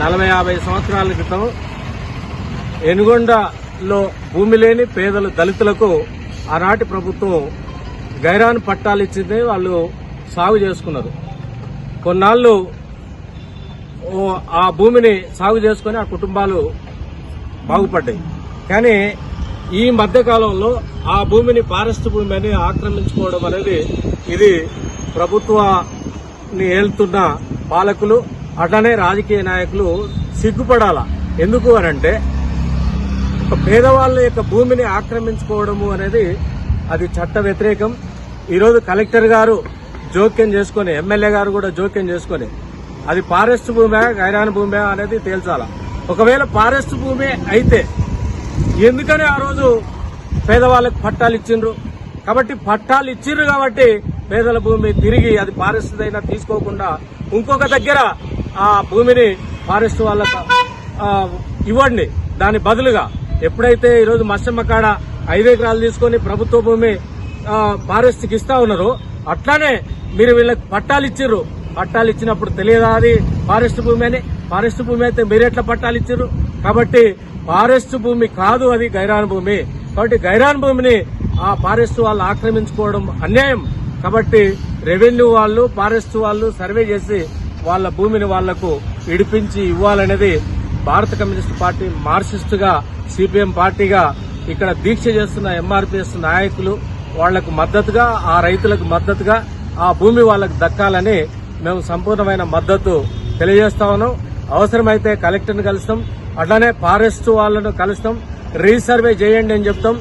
నలభై యాభై సంవత్సరాల క్రితం ఎనుగొండలో భూమి లేని పేదల దళితులకు ఆనాటి ప్రభుత్వం గైరాన్ పట్టాలు ఇచ్చింది వాళ్ళు సాగు చేసుకున్నారు. కొన్నాళ్ళు ఆ భూమిని సాగు చేసుకుని ఆ కుటుంబాలు బాగుపడ్డాయి. కానీ ఈ మధ్యకాలంలో ఆ భూమిని ఫారెస్ట్ భూమి అని ఆక్రమించుకోవడం అనేది ఇది ప్రభుత్వాన్ని ఏళ్తున్న పాలకులు అట్లనే రాజకీయ నాయకులు సిగ్గుపడాల? ఎందుకు అనంటే ఒక పేదవాళ్ళ యొక్క భూమిని ఆక్రమించుకోవడము అనేది అది చట్ట వ్యతిరేకం. ఈరోజు కలెక్టర్ గారు జోక్యం చేసుకుని ఎమ్మెల్యే గారు కూడా జోక్యం చేసుకుని అది ఫారెస్ట్ భూమే గైరాన్ భూమే అనేది తేల్చాల? ఒకవేళ ఫారెస్ట్ భూమి అయితే ఎందుకని ఆ రోజు పేదవాళ్ళకి పట్టాలు ఇచ్చిండ్రు? కాబట్టి పట్టాలు ఇచ్చిండ్రు కాబట్టి పేదల భూమి తిరిగి అది ఫారెస్ట్ అయినా తీసుకోకుండా ఇంకొక దగ్గర ఆ భూమిని ఫారెస్ట్ వాళ్ళకు ఇవ్వండి. దాని బదులుగా ఎప్పుడైతే ఈరోజు మత్స్యమ్మ కాడ ఐదు ఎకరాలు తీసుకొని ప్రభుత్వ భూమి ఫారెస్ట్కి ఇస్తా ఉన్నారు అట్లానే మీరు వీళ్ళకి పట్టాలు ఇచ్చిర్రు. పట్టాలు ఇచ్చినప్పుడు తెలియదా అది? ఫారెస్ట్ భూమి అని? ఫారెస్ట్ భూమి అయితే మీరు ఎట్లా పట్టాలు ఇచ్చిర్రు? కాబట్టి ఫారెస్ట్ భూమి కాదు అది గైరాన్ భూమి. కాబట్టి గైరాన్ భూమిని ఆ ఫారెస్ట్ వాళ్ళు ఆక్రమించుకోవడం అన్యాయం. కాబట్టి రెవెన్యూ వాళ్ళు ఫారెస్ట్ వాళ్ళు సర్వే చేసి వాళ్ళ భూమిని వాళ్ళకు ఇడిపించి ఇవ్వాలనేది భారత కమ్యూనిస్ట్ పార్టీ మార్క్సిస్ట్గా సిపిఎం పార్టీగా ఇక్కడ దీక్ష చేస్తున్న ఎంఆర్పీఎస్ నాయకులు వాళ్ళకు మద్దతుగా ఆ రైతులకు మద్దతుగా ఆ భూమి వాళ్ళకు దక్కాలని మేము సంపూర్ణమైన మద్దతు తెలియజేస్తా ఉన్నాం. అవసరమైతే కలెక్టర్ని కలుస్తాం. అట్లానే ఫారెస్ట్ వాళ్ళను కలుస్తాం. రీసర్వే చేయండి అని చెప్తాం.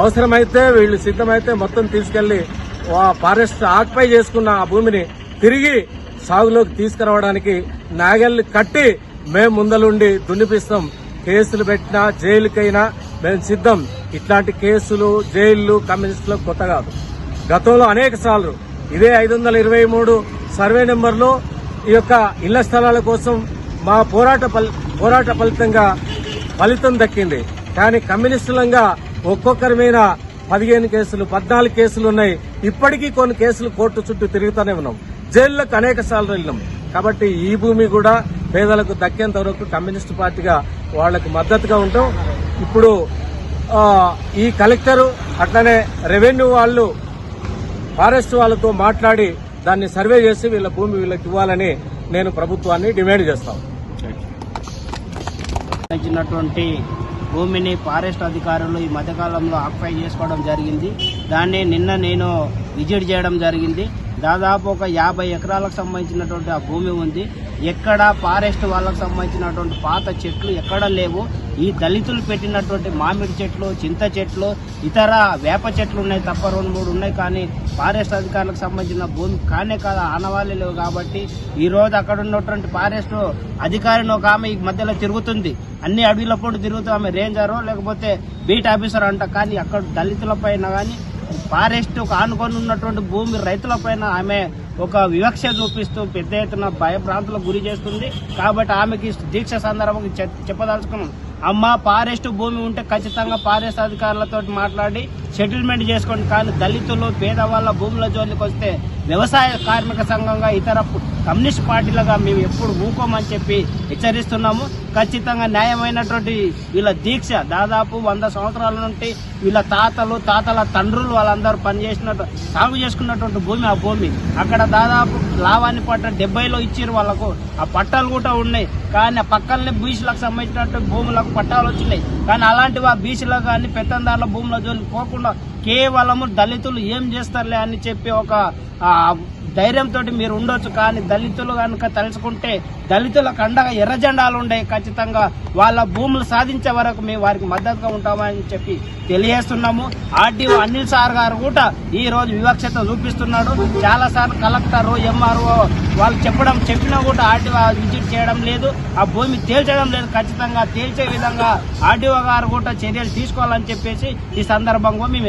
అవసరమైతే వీళ్ళు సిద్ధమైతే మొత్తం తీసుకెళ్ళి ఫారెస్ట్ ఆక్పై చేసుకున్న ఆ భూమిని తిరిగి సాగులోకి తీసుకురావడానికి నాగల్ని కట్టి మేము ముందలుండి దున్నిపిస్తాం. కేసులు పెట్టినా జైలుకైనా మేము సిద్ధం. ఇట్లాంటి కేసులు జైళ్ళు కమ్యూనిస్టులకు కొత్త కాదు. గతంలో అనేక సార్లు ఇదే ఐదు వందల ఇరవై మూడు సర్వే నెంబర్లో ఈ యొక్క ఇళ్ళ స్థలాల కోసం మా పోరాట ఫలి- పోరాట ఫలితంగా ఫలితం దక్కింది. కానీ కమ్యూనిస్టులంగా ఒక్కొక్కరి మీద పదిహేను కేసులు పద్నాలుగు కేసులు ఉన్నాయి. ఇప్పటికీ కొన్ని కేసులు కోర్టు చుట్టూ తిరుగుతూనే ఉన్నాం. జైళ్ళకు అనేక సార్లు వెళ్ళినాం. కాబట్టి ఈ భూమి కూడా పేదలకు దక్కేంత వరకు కమ్యూనిస్ట్ పార్టీగా వాళ్ళకు మద్దతుగా ఉంటాం. ఇప్పుడు ఈ కలెక్టరు అట్లనే రెవెన్యూ వాళ్ళు ఫారెస్ట్ వాళ్ళతో మాట్లాడి దాన్ని సర్వే చేసి వీళ్ళ భూమి వీళ్ళకి ఇవ్వాలని నేను ప్రభుత్వాన్ని డిమాండ్ చేస్తాను. భూమిని ఫారెస్ట్ అధికారులు ఈ మధ్యకాలంలో ఆక్యుపై చేసుకోవడం జరిగింది. దాన్ని నిన్న నేను విజిట్ చేయడం జరిగింది. దాదాపు ఒక యాభై ఎకరాలకు సంబంధించినటువంటి ఆ భూమి ఉంది. ఎక్కడ ఫారెస్ట్ వాళ్ళకు సంబంధించినటువంటి పాత చెట్లు ఎక్కడ లేవు. ఈ దళితులు పెట్టినటువంటి మామిడి చెట్లు చింత చెట్లు ఇతర వేప చెట్లు ఉన్నాయి తప్ప రెండు మూడు ఉన్నాయి. కానీ ఫారెస్ట్ అధికారులకు సంబంధించిన భూమి కానే కాదు ఆనవాళ్ళు లేవు కాబట్టి ఈ రోజు అక్కడ ఉన్నటువంటి ఫారెస్ట్ అధికారిని ఒక ఆమె ఈ మధ్యలో తిరుగుతుంది. అన్ని అడవిల పొంటి తిరుగుతూ ఆమె రేంజరో లేకపోతే బీట్ ఆఫీసర్ అంట. కానీ అక్కడ దళితుల పైన కానీ ఫారెస్ట్ ఆనుకొని ఉన్నటువంటి భూమి రైతుల పైన ఆమె ఒక వివక్ష చూపిస్తూ పెద్ద ఎత్తున భయభ్రాంతులకు గురి చేస్తుంది. కాబట్టి ఆమెకి దీక్ష సందర్భంగా చెప్పదలుచుకున్నాం. అమ్మ ఫారెస్ట్ భూమి ఉంటే ఖచ్చితంగా ఫారెస్ట్ అధికారులతో మాట్లాడి సెటిల్మెంట్ చేసుకోండి. కానీ దళితులు పేదవాళ్ళ భూముల జోలికి వస్తే వ్యవసాయ కార్మిక సంఘంగా ఇతర కమ్యూనిస్ట్ పార్టీలుగా మేము ఎప్పుడు ఊకోమని చెప్పి హెచ్చరిస్తున్నాము. ఖచ్చితంగా న్యాయమైనటువంటి వీళ్ళ దీక్ష దాదాపు వంద సంవత్సరాల నుండి వీళ్ళ తాతలు తాతల తండ్రులు వాళ్ళందరూ పనిచేసినట్టు సాగు చేసుకున్నటువంటి భూమి ఆ భూమి. అక్కడ దాదాపు లావాన్ని పట్ట డెబ్బైలో ఇచ్చారు వాళ్ళకు. ఆ పట్టాలు కూడా ఉన్నాయి. కానీ ఆ పక్కనే బీసీలకు సంబంధించినట్టు భూములకు పట్టాలు వచ్చినాయి. కానీ అలాంటివి ఆ బీసీలో కానీ పెత్తందారుల భూముల జోలికి పోకుండా కేవలము దళితులు ఏం చేస్తారులే అని చెప్పి ఒక ధైర్యంతో మీరు ఉండొచ్చు కానీ దళితులు కనుక తలుచుకుంటే దళితులకు అండగా ఎర్రజెండాలు ఉండే ఖచ్చితంగా. వాళ్ళ భూములు సాధించే వరకు మేము వారికి మద్దతుగా ఉంటామని చెప్పి తెలియజేస్తున్నాము. ఆర్డీఓ అనిల్ సార్ గారు కూడా ఈ రోజు వివక్షత చూపిస్తున్నాడు. చాలా సార్లు కలెక్టర్ ఎంఆర్ఓ వాళ్ళు చెప్పడం చెప్పినా కూడా ఆర్డీఓ విజిట్ చేయడం లేదు. ఆ భూమి తేల్చడం లేదు. ఖచ్చితంగా తేల్చే విధంగా ఆర్డీఓ గారు కూడా చర్యలు తీసుకోవాలని చెప్పేసి ఈ సందర్భంగా మేము